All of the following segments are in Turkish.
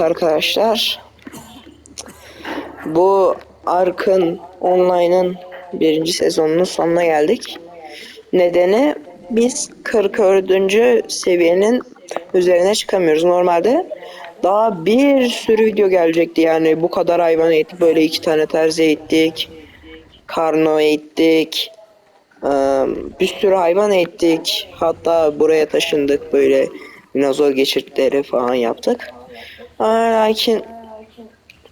arkadaşlar. Bu Ark'ın online'ın birinci sezonunun sonuna geldik. Nedeni biz 44. seviyenin üzerine çıkamıyoruz. Normalde daha bir sürü video gelecekti yani bu kadar hayvan eğittik. Böyle iki tane terzi eğittik. Karno eğittik. Bir sürü hayvan eğittik. Hatta buraya taşındık böyle dinozor geçirtleri falan yaptık. Ama lakin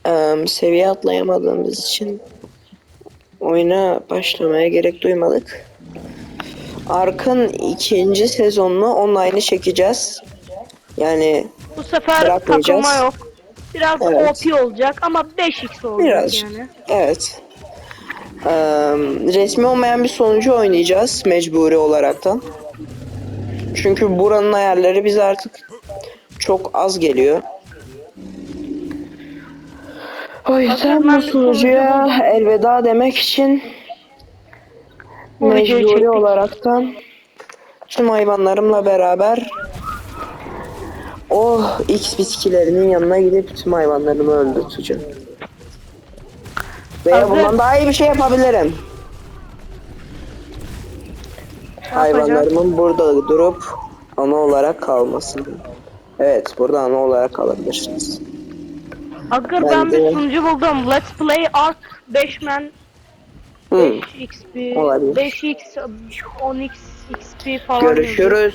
eee, seviye atlayamadığımız için oyuna başlamaya gerek duymadık. Ark'ın ikinci sezonunu online'ı çekeceğiz. Yani Bu sefer takılma yok. Biraz Evet. OP olacak ama 5x olacak Biraz. yani. evet. Eee, resmi olmayan bir sonucu oynayacağız mecburi olaraktan. Çünkü buranın ayarları bize artık çok az geliyor. O yüzden bu sunucuya elveda demek için mecburi olaraktan tüm hayvanlarımla beraber o X bitkilerinin yanına gidip tüm hayvanlarımı öldürteceğim. Veya bundan daha iyi bir şey yapabilirim. Hayvanlarımın burada durup ana olarak kalmasını. Evet, burada ana olarak kalabilirsiniz. Agır Ben ben, de- bir sunucu buldum. Let's Play Ark 5 man Hmm. 5 XP Olabilir. 5x 10x XP falan. Görüşürüz.